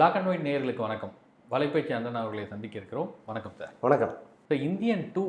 Black and white நேயர்களுக்கு வணக்கம். வலைப்பேச்சு அந்தன் அவர்களை சந்திக்க இருக்கிறோம். வணக்கம் சார் வணக்கம். இப்போ இந்தியன் டூ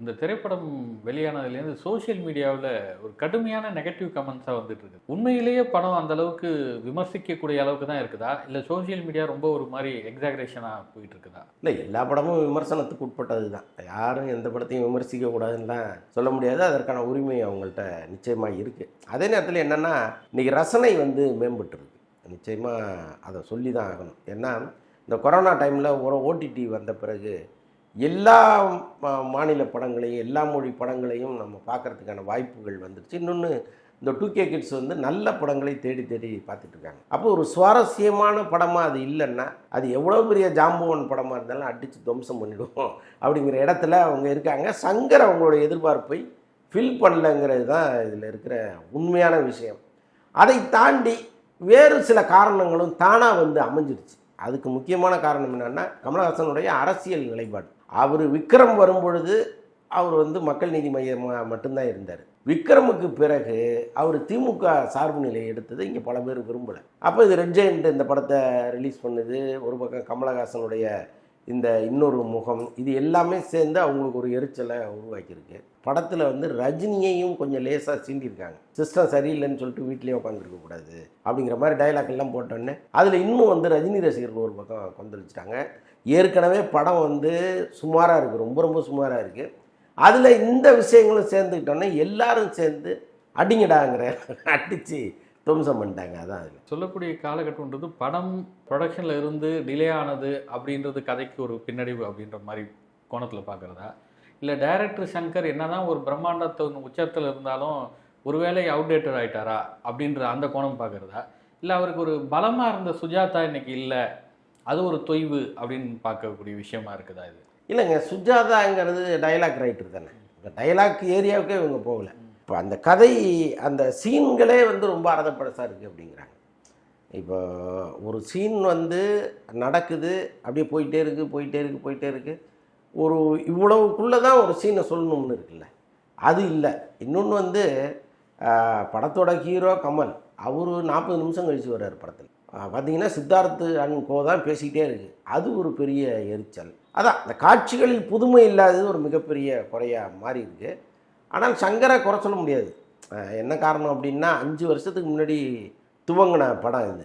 இந்த திரைப்படம் வெளியானதுலேருந்து சோஷியல் மீடியாவில் ஒரு கடுமையான நெகட்டிவ் கமெண்ட்ஸாக வந்துட்டு இருக்கு. உண்மையிலேயே படம் அந்த அளவுக்கு விமர்சிக்கக்கூடிய அளவுக்கு தான் இருக்குதா? இல்லை சோஷியல் மீடியா ரொம்ப ஒரு மாதிரி எக்ஸாகரேஷனாக போயிட்டு இருக்குதா? இல்லை எல்லா படமும் விமர்சனத்துக்கு உட்பட்டது தான். யாரும் எந்த படத்தையும் விமர்சிக்க கூடாதுன்னுலாம் சொல்ல முடியாது. அதற்கான உரிமை அவங்கள்ட்ட நிச்சயமாக இருக்குது அதே நேரத்தில் என்னென்னா இன்றைக்கி ரசனை வந்து மேம்பட்டுருக்கு. நிச்சயமாக அதை சொல்லி தான் ஆகணும். ஏன்னா இந்த கொரோனா டைமில் ஒரு ஓடிடி வந்த பிறகு எல்லா மா- மாநில படங்களையும் எல்லா மொழி படங்களையும் நம்ம பார்க்கறதுக்கான வாய்ப்புகள் வந்துடுச்சு இன்னொன்று இந்த டூ கே கிட்ஸ் வந்து நல்ல படங்களை தேடி தேடி பார்த்துட்டு இருக்காங்க. அப்போ ஒரு சுவாரஸ்யமான படமாக அது இல்லைன்னா அது எவ்வளோ பெரிய ஜாம்புவன் படமாக இருந்தாலும் அடித்து துவம்சம் பண்ணிடுவோம் அப்படிங்கிற இடத்துல அவங்க இருக்காங்க. சங்கர் அவங்களோட எதிர்பார்ப்பை ஃபில் பண்ணலங்கிறது தான் இதில் இருக்கிற உண்மையான விஷயம். அதை தாண்டி வேறு சில காரணங்களும் தானாக வந்து அமைஞ்சிருச்சு. அதுக்கு முக்கியமான காரணம் என்னென்னா கமலஹாசனுடைய அரசியல் நிலைப்பாடு. அவர் விக்ரம் வரும்பொழுது அவர் வந்து மக்கள் நீதி மையமாக மட்டும்தான் இருந்தார். விக்ரமுக்கு பிறகு அவர் திமுக சார்பு நிலையை எடுத்தது இங்கே பல பேர் விரும்பலை. அப்போ இது ரெட் ஜெயண்ட் இந்த படத்தை ரிலீஸ் பண்ணுது. ஒரு பக்கம் கமலஹாசனுடைய இந்த இன்னொரு முகம் இது எல்லாமே சேர்ந்து அவங்களுக்கு ஒரு எரிச்சலை உருவாக்கியிருக்கு. படத்தில் வந்து ரஜினியையும் கொஞ்சம் லேசாக சீண்டியிருக்காங்க. சிஸ்டம் சரியில்லைன்னு சொல்லிட்டு வீட்லேயே உட்காந்துருக்க கூடாது அப்படிங்கிற மாதிரி டைலாக் எல்லாம் போட்டோன்னே அதில் இன்னும் வந்து ரஜினி ரசிகர்கள் ஒரு பக்கம் கொந்தளிச்சிட்டாங்க. ஏற்கனவே படம் வந்து சுமாராக இருக்குது ரொம்ப ரொம்ப சுமாராக இருக்குது அதில் இந்த விஷயங்களும் சேர்ந்துக்கிட்டோன்னே எல்லாரும் சேர்ந்து அடிங்கடாங்கிற அடித்து துவம்சம் பண்ணிட்டாங்க அதான் அதில் சொல்லக்கூடிய காலகட்டம்ன்றது படம் ப்ரொடக்ஷனில் இருந்து டிலே ஆனது அப்படின்றது கதைக்கு ஒரு பின்னடைவு அப்படின்ற மாதிரி கோணத்தில் பார்க்குறதா? இல்லை டைரக்டர் சங்கர் என்னதான் ஒரு பிரம்மாண்டத்தின் உச்சத்தில் இருந்தாலும் ஒருவேளை அவுடேட்டட் ஆயிட்டாரா அப்படின்ற அந்த கோணம் பார்க்குறதா? இல்லை அவருக்கு ஒரு பலமாக இருந்த சுஜாதா இன்னைக்கு இல்லை அது ஒரு தொய்வு அப்படின்னு பார்க்கக்கூடிய விஷயமா இருக்குதா இது? இல்லைங்க சுஜாதாங்கிறது டைலாக் ரைட்டர் தானே. டைலாக் ஏரியாவுக்கே இவங்க போகல. இப்போ அந்த கதை அந்த சீன்களே வந்து ரொம்ப அரதப்படசாக இருக்குது அப்படிங்கிறாங்க. இப்போ ஒரு சீன் வந்து நடக்குது அப்படியே போயிட்டே இருக்குது போயிட்டே இருக்குது போயிட்டே இருக்குது ஒரு இவ்வளவுக்குள்ளே தான் ஒரு சீனை சொல்லணும்னு இருக்குல்ல. அது இல்லை. இன்னொன்று வந்து படத்தோட ஹீரோ கமல் அவர் நாற்பது நிமிஷம் கழிச்சு வர்றார் படத்தில். பார்த்தீங்கன்னா சித்தார்த்து அண்ட் கோ தான் பேசிக்கிட்டே இருக்குது அது ஒரு பெரிய எரிச்சல். அதான் இந்த காட்சிகளில் புதுமை இல்லாதது ஒரு மிகப்பெரிய குறையாக மாறி இருக்குது ஆனால் சங்கரை குறை சொல்ல முடியாது. என்ன காரணம் அப்படின்னா அஞ்சு வருஷத்துக்கு முன்னாடி துவங்கின படம் இது.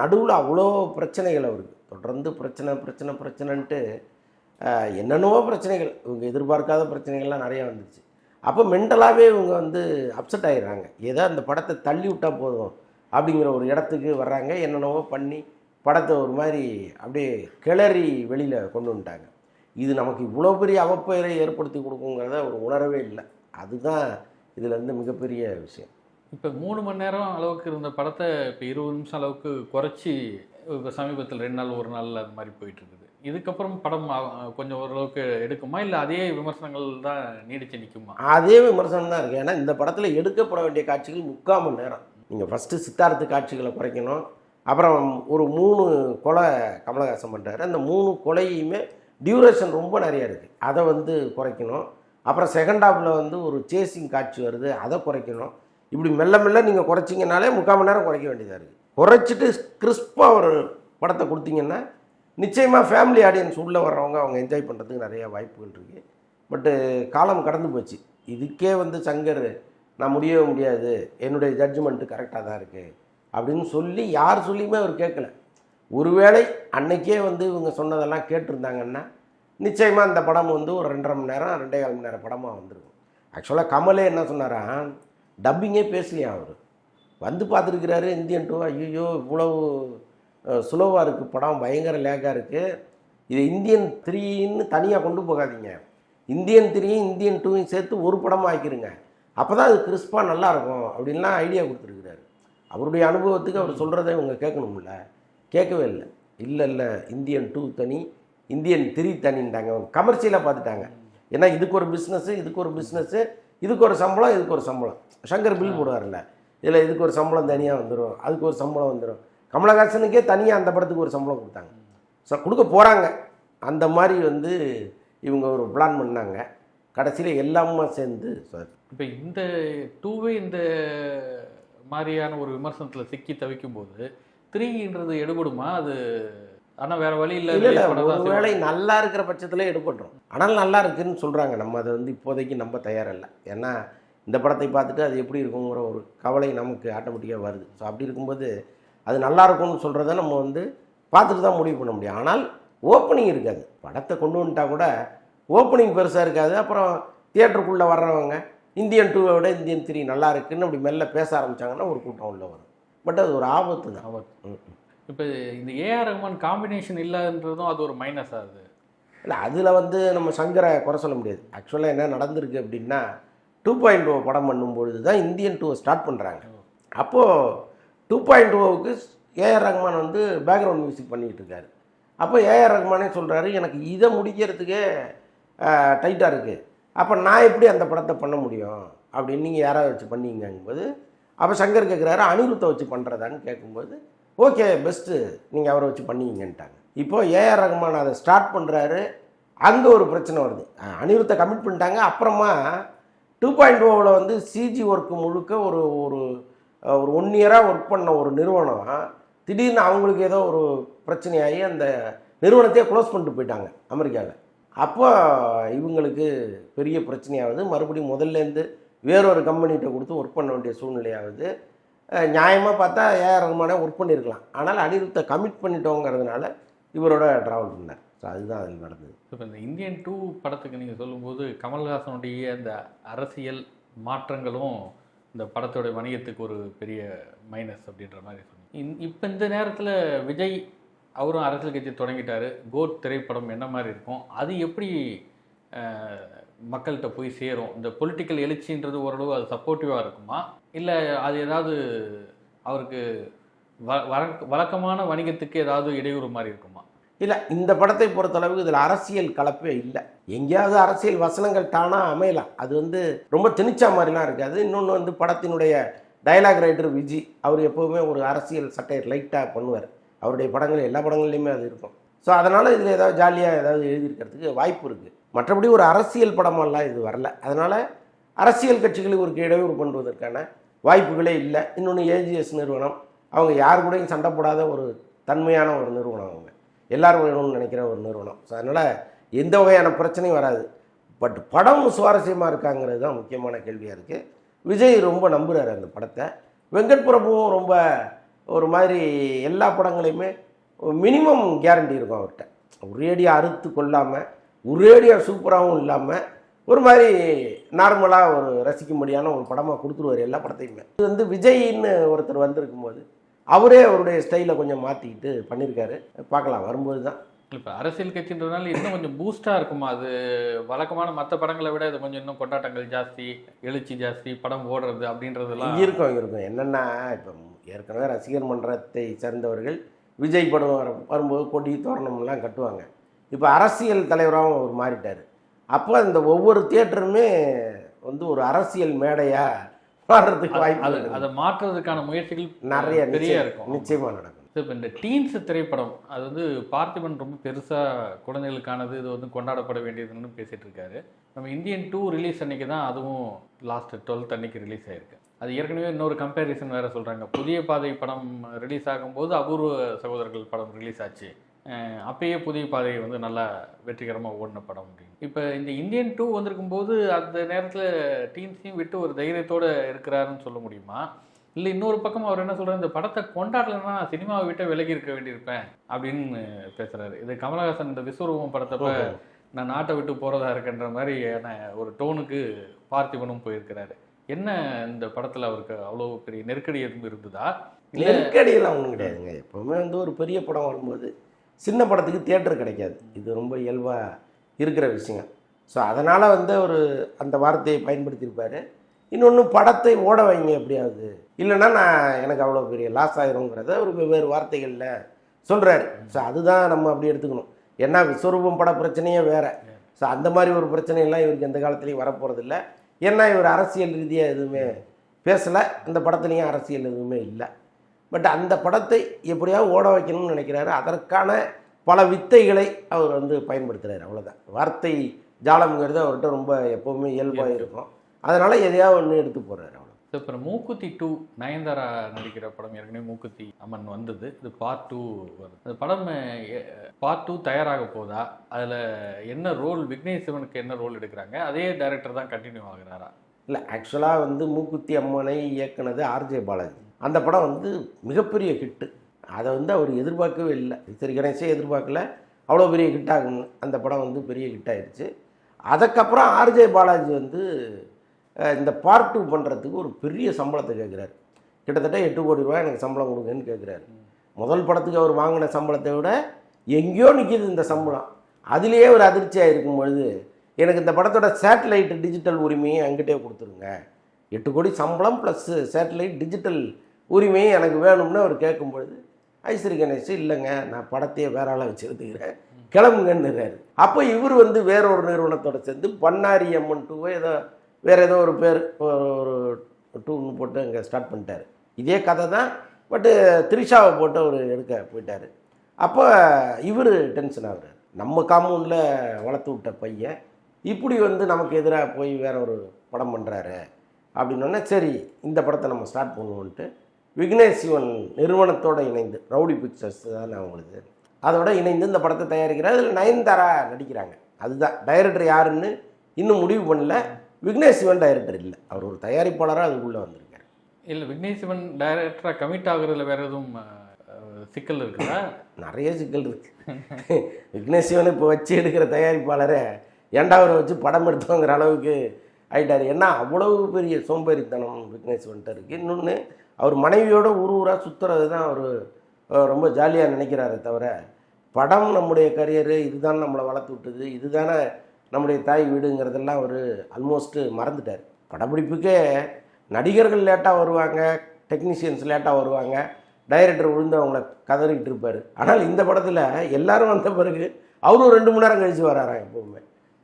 நடுவில் அவ்வளோ பிரச்சனைகள் அவருக்கு. தொடர்ந்து பிரச்சனை பிரச்சனை பிரச்சனைன்ட்டு என்னென்னவோ பிரச்சனைகள். இவங்க எதிர்பார்க்காத பிரச்சனைகள்லாம் நிறையா வந்துச்சு. அப்போ மென்டலாகவே இவங்க வந்து அப்செட் ஆயிடுறாங்க. ஏதோ அந்த படத்தை தள்ளி விட்டால் போதும் அப்படிங்கிற ஒரு இடத்துக்கு வர்றாங்க. என்னென்னவோ பண்ணி படத்தை ஒரு மாதிரி அப்படியே கிளறி வெளியில் கொண்டு வந்துட்டாங்க. இது நமக்கு இவ்வளோ பெரிய அவப்பெயரை ஏற்படுத்தி கொடுக்குங்கிறத ஒரு உணரவே இல்லை. அதுதான் இதில் இருந்து மிகப்பெரிய விஷயம். இப்போ மூணு மணி நேரம் அளவுக்கு இருந்த படத்தை இப்போ இருபது நிமிஷம் அளவுக்கு குறைச்சி இப்போ சமீபத்தில் ரெண்டு நாள் ஒரு நாள் அது மாதிரி போயிட்டு இருக்குது இதுக்கப்புறம் படம் கொஞ்சம் ஓரளவுக்கு எடுக்குமா? இல்லை அதே விமர்சனங்கள் தான் நீடிச்சு நிற்குமா அதே விமர்சனம் தான் இருக்குது ஏன்னா இந்த படத்தில் எடுக்கப்பட வேண்டிய காட்சிகள் முக்கால் மணி நேரம். நீங்கள் ஃபஸ்ட்டு சித்தார்த்து காட்சிகளை குறைக்கணும். அப்புறம் ஒரு மூணு கொலை கமலஹாசன் பண்ணுறாரு அந்த மூணு கொலையுமே டியூரேஷன் ரொம்ப நிறைய இருக்குது அதை வந்து குறைக்கணும். அப்புறம் செகண்ட் ஹாஃபில் வந்து ஒரு சேசிங் காட்சி வருது. அதை குறைக்கணும். இப்படி மெல்ல மெல்ல நீங்கள் குறைச்சிங்கனாலே முக்கால் மணி நேரம் குறைக்க வேண்டியதாக இருக்குது குறைச்சிட்டு கிறிஸ்பாக ஒரு படத்தை கொடுத்தீங்கன்னா நிச்சயமாக ஃபேமிலி ஆடியன்ஸ் உள்ளே வர்றவங்க அவங்க என்ஜாய் பண்ணுறதுக்கு நிறைய வாய்ப்புகள் இருக்குது பட்டு காலம் கடந்து போச்சு. இதுக்கே வந்து சங்கர் நான் முடியவே முடியாது. என்னுடைய ஜட்ஜ்மெண்ட்டு கரெக்டாக தான் இருக்குது அப்படின்னு சொல்லி யார் சொல்லியுமே அவர் கேட்கல. ஒருவேளை அன்னைக்கே வந்து இவங்க சொன்னதெல்லாம் கேட்டிருந்தாங்கன்னா நிச்சயமாக இந்த படம் வந்து ஒரு ரெண்டரை மணி நேரம் ரெண்டே கால் மணி நேரம் படமாக வந்துருக்கும். ஆக்சுவலாக கமலே என்ன சொன்னாரா? டப்பிங்கே பேசலையா அவர்? வந்து பார்த்துருக்கிறாரு இந்தியன் டூ. ஐயோ இவ்வளவு சுலோவாக இருக்குது படம் பயங்கர லேக்காக இருக்குது இது இந்தியன் த்ரீன்னு தனியாக கொண்டு போகாதீங்க. இந்தியன் த்ரீயும் இந்தியன் டூவையும் சேர்த்து ஒரு படமாக ஆக்கிருங்க. அப்போ தான் அது கிறிஸ்பாக நல்லாயிருக்கும் அப்படின்லாம் ஐடியா கொடுத்துருக்குறாரு. அவருடைய அனுபவத்துக்கு அவர் சொல்கிறத இவங்க கேட்கணும்ல? கேட்கவே இல்லை. இல்லை இல்லை இந்தியன் டூ தனி. இந்தியன் த்ரீ தனின்ட்டாங்க அவங்க கமர்ஷியலாக பார்த்துட்டாங்க. ஏன்னா இதுக்கு ஒரு பிஸ்னஸ்ஸு இதுக்கு ஒரு பிஸ்னஸ்ஸு இதுக்கு ஒரு சம்பளம் இதுக்கு ஒரு சம்பளம். சங்கர் பில் போடுவார்ல இதில் இதுக்கு ஒரு சம்பளம் தனியாக வந்துடும் அதுக்கு ஒரு சம்பளம் வந்துடும் கமலஹாசனுக்கே தனியாக அந்த படத்துக்கு ஒரு சம்பளம் கொடுத்தாங்க. ஸோ கொடுக்க போகிறாங்க அந்த மாதிரி வந்து இவங்க ஒரு பிளான் பண்ணாங்க. கடைசியில் எல்லாமே சேர்ந்து சார் இப்போ இந்த டூவே இந்த மாதிரியான ஒரு விமர்சனத்தில் சிக்கி தவிக்கும் போது த்ரீன்றது எடுபடுமா? அது ஆனா வேற வழி இல்ல இல்லை ஒருவேளை நல்லா இருக்கிற பட்சத்தில் எடுப்பட்டுரும் ஆனால் நல்லா இருக்குன்னு சொல்கிறாங்க நம்ம அதை வந்து இப்போதைக்கு நம்ப தயாரில்லை. ஏன்னா இந்த படத்தை பார்த்துட்டு அது எப்படி இருக்குங்கிற ஒரு கவலை நமக்கு ஆட்டோமேட்டிக்காக வருது. ஸோ அப்படி இருக்கும்போது அது நல்லா இருக்கும்னு சொல்கிறத நம்ம வந்து பார்த்துட்டு தான் முடிவு பண்ண முடியும். ஆனால் ஓப்பனிங் இருக்காது. படத்தை கொண்டு வந்துட்டா கூட ஓப்பனிங் பெருசாக இருக்காது. அப்புறம் தியேட்டருக்குள்ளே வர்றவங்க இந்தியன் டூவை விட இந்தியன் த்ரீ நல்லா இருக்குன்னு அப்படி மெல்ல பேச ஆரம்பிச்சாங்கன்னா ஒரு கூட்டம் உள்ள வரும். பட் அது ஒரு ஆபத்து. தான் ஆபத்து. இப்ப இந்த ஏஆர் ரஹ்மான் காம்பினேஷன் இல்லன்றதும் அது ஒரு மைனஸ் ஆகுது இல்லை அதில் வந்து நம்ம சங்கரை குறை சொல்ல முடியாது. ஆக்சுவலாக என்ன நடந்திருக்கு அப்படின்னா டூ பாயிண்ட் ஓ படம் பண்ணும்பொழுது தான் இந்தியன் டூவை ஸ்டார்ட் பண்ணுறாங்க அப்போது டூ பாயிண்ட் ஓவுக்கு ஏஆர் ரஹ்மான் வந்து பேக்ரவுண்ட் மியூசிக் பண்ணிக்கிட்டு இருக்காரு. அப்போ ஏஆர் ரஹ்மானே சொல்கிறாரு எனக்கு இதை முடிக்கிறதுக்கே டைட்டாக இருக்குது அப்போ நான் எப்படி அந்த படத்தை பண்ண முடியும்? அப்படின்னு நீங்கள் யாராவது வச்சு பண்ணீங்கும்போது அப்போ சங்கர் கேட்குறாரு அனிருத்தை வச்சு பண்ணுறதான்னு கேட்கும்போது ஓகே பெஸ்ட்டு நீங்கள் அவரை வச்சு பண்ணீங்கன்ட்டாங்க இப்போ ஏஆர் ரகுமான் அதை ஸ்டார்ட் பண்ணுறாரு அங்கே ஒரு பிரச்சனை வருது. அனிருத்தை கமிட் பண்ணிட்டாங்க. அப்புறமா டூ பாயிண்ட் ஓவில் வந்து சிஜி ஒர்க்கு முழுக்க ஒரு ஒரு ஒரு ஒன் இயராக ஒர்க் பண்ண ஒரு நிறுவனம் திடீர்னு அவங்களுக்கு ஏதோ ஒரு பிரச்சனையாகி அந்த நிறுவனத்தையே க்ளோஸ் பண்ணிட்டு போயிட்டாங்க அமெரிக்காவில் அப்போ இவங்களுக்கு பெரிய பிரச்சனையாகுது மறுபடியும் முதல்லேருந்து வேறொரு கம்பெனிகிட்ட கொடுத்து ஒர்க் பண்ண வேண்டிய சூழ்நிலையாகுது நியாயமாக பார்த்தா ஏஆர் ரகுமானே ஒர்க் பண்ணியிருக்கலாம். ஆனால் அனிருத்தை கமிட் பண்ணிட்டோங்கிறதுனால இவரோட ட்ராவல் பண்ணார். ஸோ அதுதான் அதில் நடந்தது. இப்போ இந்த இந்தியன் டூ படத்துக்கு நீங்கள் சொல்லும்போது கமல்ஹாசனுடைய அந்த அரசியல் மாற்றங்களும் இந்த படத்தோட வணிகத்துக்கு ஒரு பெரிய மைனஸ் அப்படின்ற மாதிரி சொன்னீங்க. இப்போ இந்த நேரத்தில் விஜய் அவரும் அரசியல் கட்சி தொடங்கிட்டாரு. கோட் திரைப்படம் என்ன மாதிரி இருக்கும்? அது எப்படி மக்கள்கிட்ட போய் சேரும்? இந்த பொலிட்டிக்கல் எழுச்சின்றது ஓரளவு அது சப்போர்ட்டிவாக இருக்குமா? இல்லை அது ஏதாவது அவருக்கு வ வழக்கமான வணிகத்துக்கு ஏதாவது இடையூறு மாதிரி இருக்குமா? இல்லை இந்த படத்தை பொறுத்தளவுக்கு இதில் அரசியல் கலப்பே இல்லை. எங்கேயாவது அரசியல் வசனங்கள் தானாக அமையலாம். அது வந்து ரொம்ப திணிச்சா மாதிரிலாம் இருக்காது. இன்னொன்று வந்து படத்தினுடைய டயலாக் ரைட்டர் விஜி அவர் எப்போவுமே ஒரு அரசியல் சட்டையை லைட்டாக பண்ணுவார். அவருடைய படங்கள் எல்லா படங்கள்லையுமே அது இருக்கும். ஸோ அதனால் இதில் ஏதாவது ஜாலியாக ஏதாவது எழுதியிருக்கிறதுக்கு வாய்ப்பு இருக்குது மற்றபடி ஒரு அரசியல் படமெல்லாம் இது வரல. அதனால் அரசியல் கட்சிகளுக்கு ஒரு இடையூறு பண்ணுவதற்கான வாய்ப்புகளே இல்லை. இன்னொன்று ஏஜிஎஸ் நிறுவனம். அவங்க யார் கூடயும் சண்டை போடாத ஒரு தன்மையான ஒரு நிறுவனம் அவங்க. எல்லோரும் வேணும்னு நினைக்கிற ஒரு நிறுவனம். ஸோ அதனால் எந்த வகையான பிரச்சனையும் வராது. பட் படம் சுவாரஸ்யமாக இருக்காங்கிறது தான் முக்கியமான கேள்வியாக இருக்குது விஜய் ரொம்ப நம்புகிறாரு அந்த படத்தை. வெங்கட் பிரபுவும் ரொம்ப ஒரு மாதிரி எல்லா படங்களையுமே மினிமம் கேரண்டி இருக்கும் அவர்கிட்ட. ஒரேடியாக அறுத்து கொள்ளாமல் ஒரேடியாக சூப்பராகவும் இல்லாமல் ஒரு மாதிரி நார்மலாக ஒரு ரசிக்கும்படியான ஒரு படமாக கொடுத்துருவார் எல்லா படத்தையுமே. இது வந்து விஜய்ன்னு ஒருத்தர் வந்திருக்கும் போது அவரே அவருடைய ஸ்டைலை கொஞ்சம் மாற்றிக்கிட்டு பண்ணியிருக்காரு பார்க்கலாம் வரும்போது தான். இப்போ அரசியல் கட்சின்றதுனால இன்னும் கொஞ்சம் பூஸ்டாக இருக்குமா? அது வழக்கமான மற்ற படங்களை விட இது கொஞ்சம் இன்னும் கொண்டாட்டங்கள் ஜாஸ்தி எழுச்சி ஜாஸ்தி படம் ஓடுறது அப்படின்றதெல்லாம் இருக்கும் இருக்கும். என்னென்னா இப்போ ஏற்கனவே ரசிகர் மன்றத்தை சேர்ந்தவர்கள் விஜய் படம் வர வரும்போது கொடி தோரணம்லாம் கட்டுவாங்க. இப்போ அரசியல் தலைவராகவும் அவர் மாறிட்டார். அப்போ இந்த ஒவ்வொரு தியேட்டருமே வந்து ஒரு அரசியல் மேடையாக மாறுறதுக்கு வாய்ப்பு அது மாற்றுறதுக்கான முயற்சிகள் நிறைய பெரிய நிச்சயம் இருக்கும். நிச்சயமாக நடக்கும். இப்போ இந்த டீன்ஸ் திரைப்படம் அது வந்து பார்த்திபன் ரொம்ப பெருசாக குழந்தைகளுக்கானது இது வந்து கொண்டாடப்பட வேண்டியதுன்னு பேசிட்டு இருக்காரு. நம்ம இந்தியன் டூ ரிலீஸ் அன்னைக்கு தான் அதுவும் லாஸ்ட் டுவெல்த் அன்னைக்கு ரிலீஸ் ஆயிருக்கு. அது ஏற்கனவே இன்னொரு கம்பேரிசன் வேற சொல்கிறாங்க புதிய பாதை படம் ரிலீஸ் ஆகும்போது அபூர்வ சகோதரர்கள் படம் ரிலீஸ் ஆச்சு. அப்பயே புதிய பாதை வந்து நல்லா வெற்றிகரமாக ஓடின படம் அப்படின்னு. இப்போ இந்த இந்தியன் டூ வந்திருக்கும் போது அந்த நேரத்தில் டீன்ஸையும் விட்டு ஒரு தைரியத்தோடு இருக்கிறாருன்னு சொல்ல முடியுமா? இல்லை இன்னொரு பக்கம் அவர் என்ன சொல்றாரு? இந்த படத்தை கொண்டாடலைன்னா சினிமாவை விட்டு விலகி இருக்க வேண்டியிருப்பேன் அப்படின்னு பேசுறாரு. இது கமலஹாசன் இந்த விஸ்வரூபம் படத்தப்ப நான் நாட்டை விட்டு போறதா இருக்குன்ற மாதிரியான ஒரு டோனுக்கு பார்த்திபனும் போயிருக்கிறாரு. என்ன இந்த படத்துல அவருக்கு அவ்வளோ பெரிய நெருக்கடி எதுவும் இருந்ததா? நெருக்கடியெல்லாம் ஒன்றும் கிடையாதுங்க. எப்போவுமே வந்து ஒரு பெரிய படம் வரும்போது சின்ன படத்துக்கு தியேட்டர் கிடைக்காது. இது ரொம்ப இயல்பாக இருக்கிற விஷயம் ஸோ அதனால் வந்து ஒரு அந்த வார்த்தையை பயன்படுத்தியிருப்பார். இன்னொன்று படத்தை ஓட வைங்க எப்படியாவது. இல்லைன்னா நான் எனக்கு அவ்வளோ பெரிய லாஸ் ஆயிருங்கிறத ஒரு வெவ்வேறு வார்த்தைகளில் சொல்கிறாரு ஸோ அதுதான் நம்ம அப்படி எடுத்துக்கணும். ஏன்னா விஸ்வரூபம் பட பிரச்சனையே வேறு. ஸோ அந்த மாதிரி ஒரு பிரச்சனையெல்லாம் இவருக்கு எந்த காலத்துலேயும் வரப்போகிறதில்ல ஏன்னா இவர் அரசியல் ரீதியாக எதுவுமே பேசலை. இந்த படத்துலேயும் அரசியல் எதுவுமே இல்லை. பட் அந்த படத்தை எப்படியாவது ஓட வைக்கணும்னு நினைக்கிறாரு. அதற்கான பல வித்தைகளை அவர் வந்து பயன்படுத்துகிறார் அவ்வளோதான் வார்த்தை ஜாலம்ங்கிறது அவர்கிட்ட ரொம்ப எப்போவுமே இயல்பாக இருக்கும். அதனால் எதையாவது ஒன்று எடுத்து போகிறாரு அவ்வளோ ஸோ இப்போ மூக்குத்தி டூ நயன்தாரா நடிக்கிற படம் ஏற்கனவே மூக்குத்தி அம்மன் வந்தது. இது பார்ட் டூ வருது. அந்த படம் பார்ட் டூ தயாராக போதா? அதில் என்ன ரோல் விக்னேஷ் சிவனுக்கு என்ன ரோல் எடுக்கிறாங்க? அதே டைரக்டர் தான் கண்டினியூ ஆகுறாரா? இல்லை ஆக்சுவலாக வந்து மூக்குத்தி அம்மனை இயக்குனது ஆர்ஜே பாலாஜி. அந்த படம் வந்து மிகப்பெரிய ஹிட்டு அதை வந்து அவர் எதிர்பார்க்கவே இல்லை. சரி கணேசே எதிர்பார்க்கல. அவ்வளோ பெரிய ஹிட்டாகும் அந்த படம் வந்து பெரிய ஹிட் அதுக்கப்புறம் ஆர்ஜே பாலாஜி வந்து இந்த பார்ட் டூ பண்ணுறதுக்கு ஒரு பெரிய சம்பளத்தை கேட்குறாரு கிட்டத்தட்ட எட்டு கோடி ரூபாய் எனக்கு சம்பளம் கொடுங்கன்னு கேட்குறாரு முதல் படத்துக்கு அவர் வாங்கின சம்பளத்தை விட எங்கேயோ நிற்கிது இந்த சம்பளம். அதுலேயே ஒரு அதிர்ச்சியாக இருக்கும் பொழுது எனக்கு இந்த படத்தோட சேட்டலைட் டிஜிட்டல் உரிமையை என்கிட்டே கொடுத்துருங்க. எட்டு கோடி சம்பளம் ப்ளஸ் சேட்டலைட் டிஜிட்டல் உரிமையும் எனக்கு வேணும்னு அவர் கேட்கும் பொழுது ஐஸ்வரி கணேஷ் இல்லைங்க நான் படத்தையே வேற ஆளாக வச்சு எடுத்துக்கிறேன் கிளம்புங்கன்னுறாரு. அப்போ இவர் வந்து வேற ஒரு நிறுவனத்தோட சேர்ந்து பண்ணாரி அம்மன் டூவோ ஏதோ வேறு ஏதோ ஒரு பேர் ஒரு டூன்னு போட்டு அங்கே ஸ்டார்ட் பண்ணிட்டாரு. இதே கதை தான் பட்டு த்ரிஷாவை போட்டு அவர் எடுக்க போயிட்டார். அப்போ இவர் டென்ஷன் ஆகுறாரு. நம்ம காம்பவுண்டில் வளர்த்து விட்ட பையன் இப்படி வந்து நமக்கு எதிராக போய் வேற ஒரு படம் பண்ணுறாரு அப்படின்னோடனே சரி இந்த படத்தை நம்ம ஸ்டார்ட் பண்ணுவோன்ட்டு விக்னேஷ் சிவன் நிறுவனத்தோடு இணைந்து ரவுடி பிக்சர்ஸ் தான் அவங்களுக்கு அதோட இணைந்து இந்த படத்தை தயாரிக்கிறார். அதில் நயன்தாரா நடிக்கிறாங்க. அதுதான். டைரக்டர் யாருன்னு இன்னும் முடிவு பண்ணல. விக்னேஷ் சிவன் டைரக்டர் இல்லை. அவர் ஒரு தயாரிப்பாளராக அதுக்குள்ளே வந்திருக்காரு. இல்லை விக்னேஷ் சிவன் டைரக்டராக கமிட் ஆகுறதுல வேற எதுவும் சிக்கல் இருக்குதா? நிறைய சிக்கல் இருக்கு. விக்னேஷ் சிவன் இப்போ வச்சு எடுக்கிற தயாரிப்பாளரை அவரை வச்சு படம் எடுத்தோங்கிற அளவுக்கு ஆயிட்டார். ஏன்னா அவ்வளவு பெரிய சோம்பேறித்தனம் விக்னேஷ் சிவன்கிட்ட இருக்குது இன்னொன்று அவர் மனைவியோட ஊர் ஊராக சுற்றுறது தான் அவர் ரொம்ப ஜாலியாக நினைக்கிறாரே தவிர படம் நம்முடைய கரியரு இதுதான் நம்மளை வளர்த்து விட்டது இதுதானே நம்முடைய தாய் வீடுங்கிறதெல்லாம் அவர் ஆல்மோஸ்ட்டு மறந்துட்டார். படப்பிடிப்புக்கே நடிகர்கள் லேட்டாக வருவாங்க டெக்னீஷியன்ஸ் லேட்டாக வருவாங்க டைரக்டர் விழுந்து அவங்கள கதறிக்கிட்டு இருப்பார். ஆனால் இந்த படத்தில் எல்லாரும் வந்த பிறகு அவரும் ரெண்டு மணி நேரம் கழித்து வராராம் எப்பவுமே.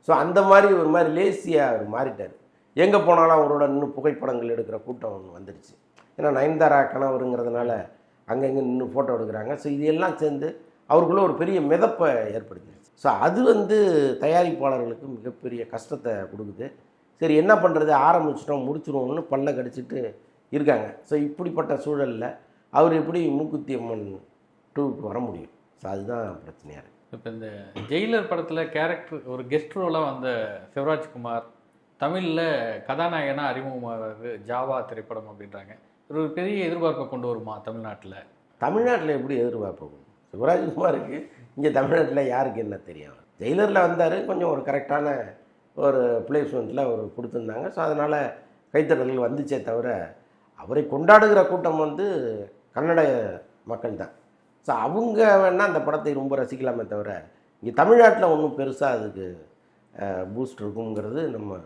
ஸோ அந்த மாதிரி ஒரு மாதிரி லேசியாக அவர் மாறிட்டார். எங்கே போனாலும் அவரோட இன்னும் புகைப்படங்கள் எடுக்கிற கூட்டம் ஒன்று வந்துடுச்சு ஏன்னா நயன்தாரா கணவருங்கிறதுனால அங்கங்கே நின்று ஃபோட்டோ எடுக்கிறாங்க. ஸோ இதெல்லாம் சேர்ந்து அவருக்குள்ளே ஒரு பெரிய மிதப்பை ஏற்படுத்திடுச்சு. ஸோ அது வந்து தயாரிப்பாளர்களுக்கு மிகப்பெரிய கஷ்டத்தை கொடுக்குது. சரி என்ன பண்ணுறது ஆரம்பிச்சிட்டோம் முடிச்சிடுவோம்னு பல்ல கடிச்சிட்டு இருக்காங்க. ஸோ இப்படிப்பட்ட சூழலில் அவர் எப்படி மூக்குத்தி அம்மன் டூவுக்கு வர முடியும்? ஸோ அதுதான் பிரச்சனையாக இருக்குது இப்போ இந்த ஜெயிலர் படத்தில் கேரக்டர் ஒரு கெஸ்ட் ரோலாக வந்த சிவராஜ்குமார் தமிழில் கதாநாயகனாக அறிமுகமாகிறது ஜாவா திரைப்படம் அப்படின்றாங்க. ஒரு பெரிய எதிர்பார்ப்பை கொண்டு வருமா தமிழ்நாட்டில்? தமிழ்நாட்டில் எப்படி எதிர்பார்ப்போம் சிவராஜ்குமாருக்கு இங்கே தமிழ்நாட்டில் யாருக்கு என்ன தெரியும்? ஜெயிலரில் வந்தார் கொஞ்சம் ஒரு கரெக்டான ஒரு பிளேஸ்மெண்ட்டில் அவர் கொடுத்துருந்தாங்க. ஸோ அதனால் கைத்தட்டல்கள் வந்துச்சே தவிர அவரை கொண்டாடுகிற கூட்டம் வந்து கன்னட மக்கள் தான். ஸோ அவங்க வேணால் அந்த படத்தை ரொம்ப ரசிக்கலாமே தவிர இங்கே தமிழ்நாட்டில் ஒன்றும் பெருசாக அதுக்கு பூஸ்ட் இருக்குங்கிறது நம்ம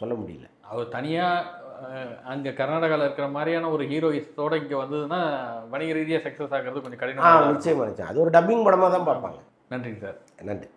சொல்ல முடியல. அவர் தனியாக அங்கே கர்நாடகாவில் இருக்கிற மாதிரியான ஒரு ஹீரோயிஸோட இங்கே வந்ததுன்னா வணிக ரீதியாக சக்ஸஸ் ஆகிறது கொஞ்சம் கடினம். நிச்சயமாக நிச்சயம் அது ஒரு டப்பிங் படமாக தான் பார்ப்பாங்க. நன்றிங்க சார். நன்றி.